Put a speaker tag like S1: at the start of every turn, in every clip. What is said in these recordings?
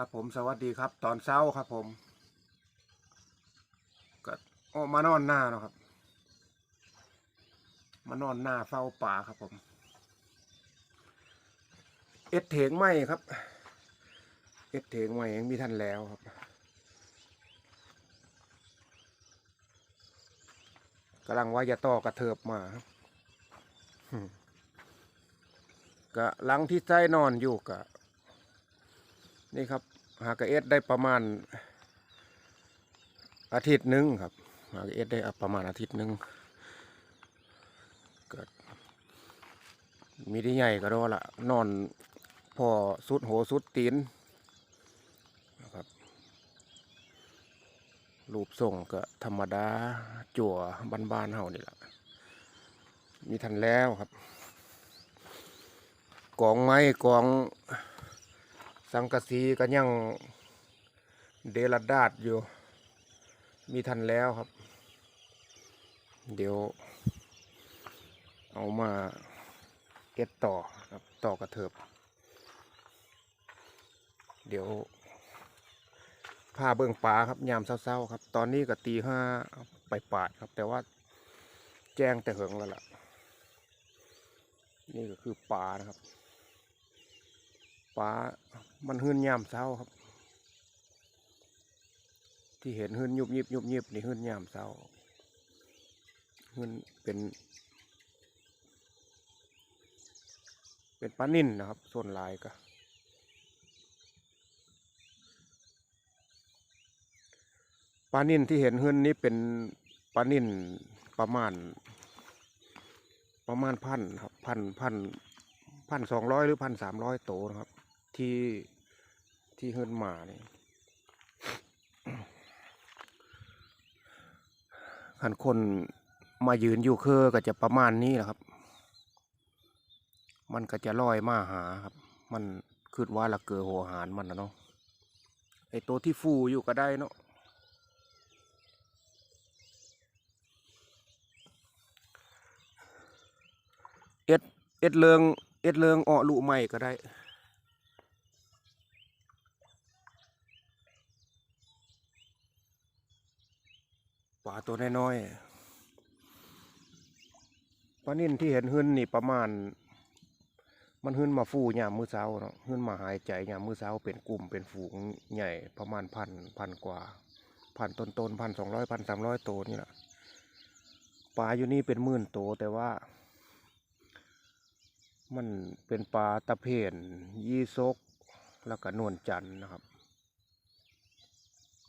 S1: ครับผมสวัสดีครับ ตอนเช้าครับผมก็ออกมานอนหน้าเนาะครับ มานอนหน้าเฝ้าป่าครับผม เอ็ดเถงไหมครับ เอ็ดเถงไหมยังมีท่านแล้วครับกำลังว่าจะต่อกระเถิบมาก็หลังที่ใจนอนอยู่กะ นี่ครับหากเอสได้ประมาณอาทิตย์หนึ่งครับหากเอสได้ประมาณอาทิตย์หนึ่งเกิดมีที่ใหญ่ก็รอละนอนพอสุดโหสุดตีนนะครับรูปทรงก็ธรรมดาจั่วบ้านๆเฮานี่แหละมีทันแล้วครับกองไม้กอง สังกะสีก็ยังเดลดาดอยู่ มีทันแล้วครับ เดี๋ยว เอามาเก็ดต่อครับต่อกระเถิบ เดี๋ยวพาเบิ่งปลาครับยามเศร้าๆครับ ตอนนี้ก็ตีห้าไปปาดครับ แต่ว่าแจ้งแต่เหิงแล้วล่ะ นี่ก็คือปลานะครับ ปลามันหื่นยามเช้าครับ ที่เห็นหื่นยุบยิบยุบยิบนี่หื่นยามเช้าหื่นเป็น เป็นปลานิ่นนะครับส่วนลายก็ปลานิ่นที่เห็นหื่นนี้เป็นปลานิ่นประมาณ ประมาณพันครับพันพันพันสองร้อยหรือพันสามร้อยโตนะครับ ที่ที่เฮิรนหมาเนี่ยขันคนมายืนอยู่คือก็จะประมาณนี้แหละครับ มันก็จะลอยมาหาครับ มันคิดว่าละเกือหัวหารมันนะเนาะไอตัวที่ฟูอยู่ก็ได้เนาะเอ็ดเอ็ดเลืองเอ็ดเลืองอ้อลุใหม่ก็ได้ ปลาตัวน้อยๆปลานิ่นที่เห็นหึ่นนี่ประมาณ มันหึ่นมาฟูยามมือเช้าเนาะหึ่นมาหายใจยามมือเช้าเป็นกลุ่มเป็นฝูงใหญ่ประมาณพันพันกว่าพันต้นต้นพันสองร้อยพันสามร้อยตัวนี่แหละปลาอยู่นี่เป็นหมื่นตัวแต่ว่า มันเป็นปลาตะเพียนยี่ซกแล้วก็นวลจันทร์นะครับ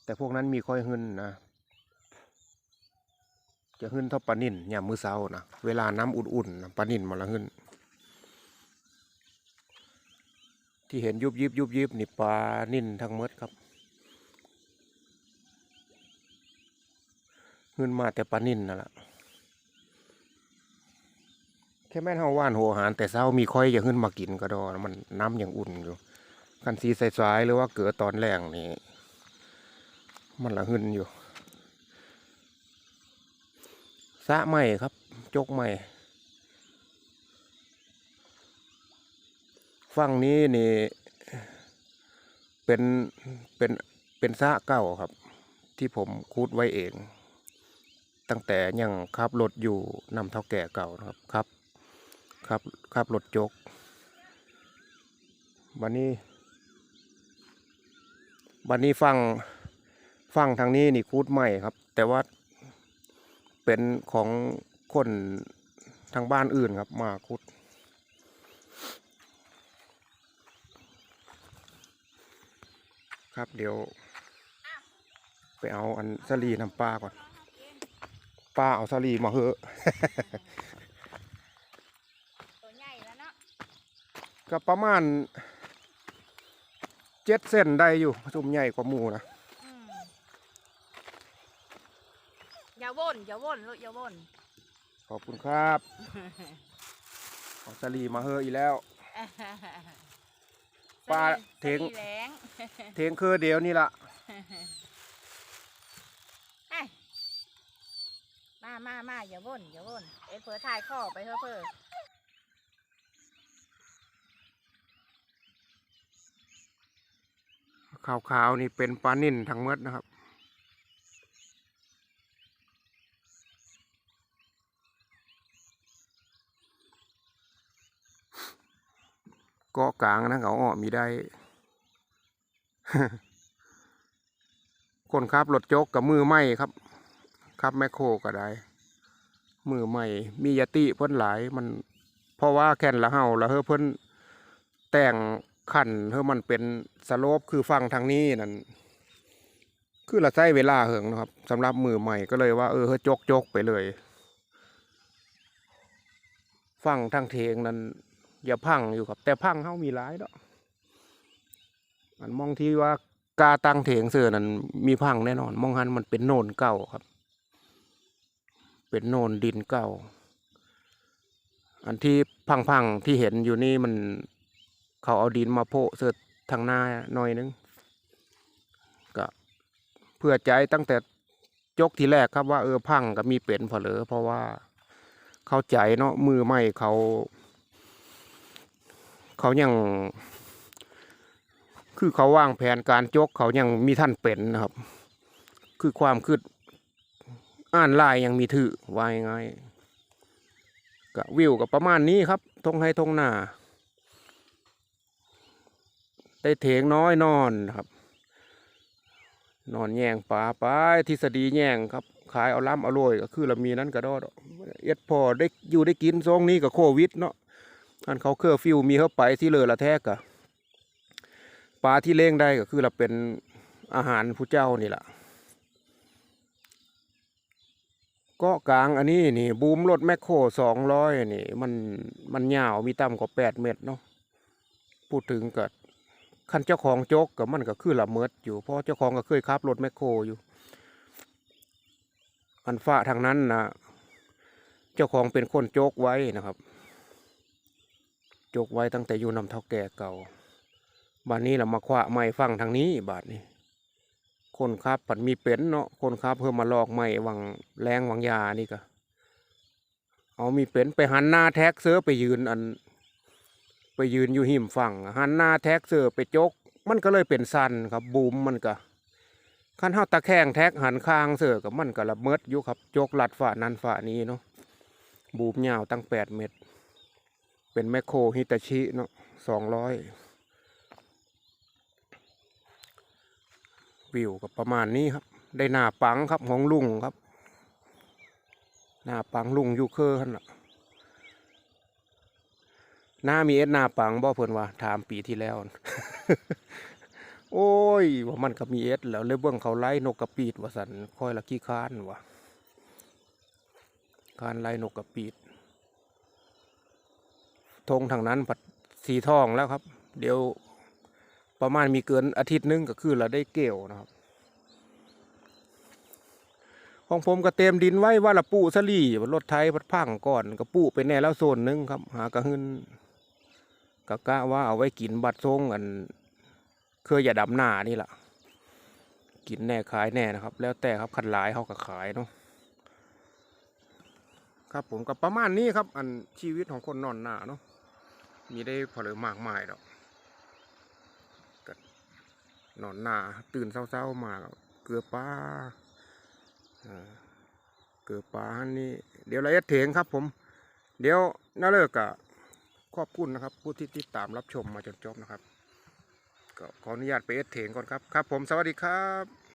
S1: แต่พวกนั้นมีค่อยหึ่นนะ จะหึ้นเท่าปลานิ่นยามมือเช้านะเวลาน้ำอุ่นๆปลานิ่นมาละหึ้น ที่เห็นยุบยิบยุบยิบนี่ปลานิ่นทั้งหมดครับหึ้นมาแต่ปลานิ่นนั่นแหละแค่แม่นเฮาว่านหัวหารแต่เช้ามีค่อยจะหึ้นมากินก็ดอมันน้ำยังอุ่นอยู่คันสีใสๆหรือว่าเกิดตอนแรงนี่มันละหึ้นอยู่ สะใหม่ครับ จกใหม่ฝั่งนี้นี่เป็นเป็นเป็นสะเก่าครับ ที่ผมคูดไว้เอง ตั้งแต่ยังขับรถอยู่นำเท่าแก่เก่านะครับครับครับขับรถจกวันนี้วันนี้ฟังฟังทางนี้นี่คูดใหม่ครับ แต่ว่า เป็นของคนทางบ้านอื่นครับ มาคุด ครับเดี๋ยว ไปเอาอันสลีน้ำปลาก่อนป้าเอาสลีมาเหอะ
S2: ตัวใหญ่แล้วเนาะ
S1: ก็ประมาณเจ็ดเส้นได้อยู่จุ่มใหญ่กว่าหมูนะ
S2: อืม อย่าว่นอย่าว่นลูกอย่าว่น
S1: ขอบคุณครับเอาสลีมาเหอะอีกแล้ว ปลาเทง
S2: สลีแหลง
S1: เทงคือเดียวนี่ละ
S2: เอ้ยมามามาอย่าว่นอย่าว่นเอ็ดเผลอถ่ายข้อไปเถอะเผลอ
S1: ขาวๆนี่เป็นปลานิ่นทั้งหมดนะครับ กาะกลางนะเขาอ้อมีได้ คนขับรถโจกกับมือไหมครับขับแมคโครก็ได้ มือใหม่มียติเพิ่นหลายมัน เพราะว่าแค่นละเฮาล้วเฮอเพิ่นแต่งขันเฮอมันเป็นสโลปคือฟังทางนี้นั่นคือละใช้เวลาเหิงนะครับสำหรับมือใหม่ก็เลยว่าเออเฮอจกจกไปเลย ฟังทางเทงนั้น อย่าพังอยู่ครับ แต่พังเฮามีหลายดอกมันมองที่ว่ากาตังเถงเสือนั้นมีพังแน่นอน มองหันมันเป็นโนนเก่าครับ เป็นโนนดินเก่า อันที่พังๆที่เห็นอยู่นี่มันเขาเอาดินมาโพะเสือทางหน้าหน่อยนึงก็เพื่อใจตั้งแต่จกทีแรกครับว่าเออพังก็มีเป็นพอเหลอเพราะว่าเข้าใจเนาะมือไม่เขา เขายัง คือเขาวางแผนการจกเขายังมีท่านเป็นนะครับ คือความคืดอ่านลายยังมีถือวายง่ายๆก็วิวกับประมาณนี้ครับทงให้ทงหน้าได้เถงน้อยนอนครับ นอนแย่งปลาไปทฤษฎีแย่งครับ ขายเอาล้ำเอาโรยก็คือเรามีนั้นก็ดอดอเอ็ดพอได้อยู่ได้กินทรงนี้กับโควิดเนาะ อันเขาเคอร์ฟิวมีเข้าไปที่เลยละแท้กะปลาที่เลี้ยงได้ก็คือเราเป็นอาหารผู้เจ้านี่แหละเกาะกลางอันนี้นี่บูมรถแมคโครสองร้อยนี่ มันมันยาวมีต่ำกว่าแปดเมตรเนาะพูดถึงก็คันเจ้าของโจกกับมันก็คือละเมิดอยู่เพราะเจ้าของก็เคยขับรถแมคโครอยู่ อันฝ้าทางนั้นนะเจ้าของเป็นคนโจกไว้นะครับ จกไว้ตั้งแต่อยู่นำเท่าแก่เก่าบานนี้เรามาคว้าไม้ฟังทางนี้บาทนี้ คนครับผันมีเป็นเนาะคนครับเพิ่มมาลอกไม้วังแรงวังยานี่ก็เอามีเป็นไปหันหน้าแท็กเสือไปยืนอัน ไปยืนอยู่หิมฝั่งหันหน้าแท็กเสือไปจก มันก็เลยเป็นสันครับบูมมันก็ขั้นเฮาตะแคงแท็กหันคางเสือกับมันก็ละเมิดอยู่ครับจกลัดฝ่านั้นฝ่านี้เนาะบูมยาวตั้งแปดเมตร เป็นแมคโครฮิตาชิเนาะสองร้อยวิวกับประมาณนี้ครับ ได้หน้าปังครับของลุงครับ หน้าปังลุงยูเคอร์หั่นละหน้ามีเอสหน้าปังบ่เพิ่อนว่าถามปีที่แล้ว โอ้ยว่ามันก็มีเอสแล้วเลยเบิ่งเขาไล่นกกระปีดว่าสันค่อยละขี้ค้านว่ะค้านไล่นกกระปีด ธงทางนั้นผัดสีทองแล้วครับ เดี๋ยวประมาณมีเกินอาทิตย์หนึงก็คือเราได้เกี่ยวนะครับ ของผมก็เต็มดินไว้ว่าละปูสลี่รถไทยพัดพังก่อนก็ปูไปแน่แล้วโซนหนึงครับ หากระหึนกะกะว่าเอาไว้กินบัดทรงอันเคยอย่าดำหน้านี่แหละกินแน่ขายแน่นะครับ แล้วแต่ครับขันหลายเขาก็ขายเนาะครับผมกับประมาณนี้ครับ อันชีวิตของคนนอนหน้าเนาะ มีได้พอเลยมากมายดอกก็นอนหนาตื่นเช้าๆมาเกลือปลาเกลือปลานนี้เดี๋ยวละเอียดเถงครับ ผม เดี๋ยวน่าเลิกกะขอบคุณนะครับ ผู้ที่ติดตามรับชมมาจนจบนะครับก็ขออนุญาตไปเอสเถงก่อนครับ ครับ ผมสวัสดีครับ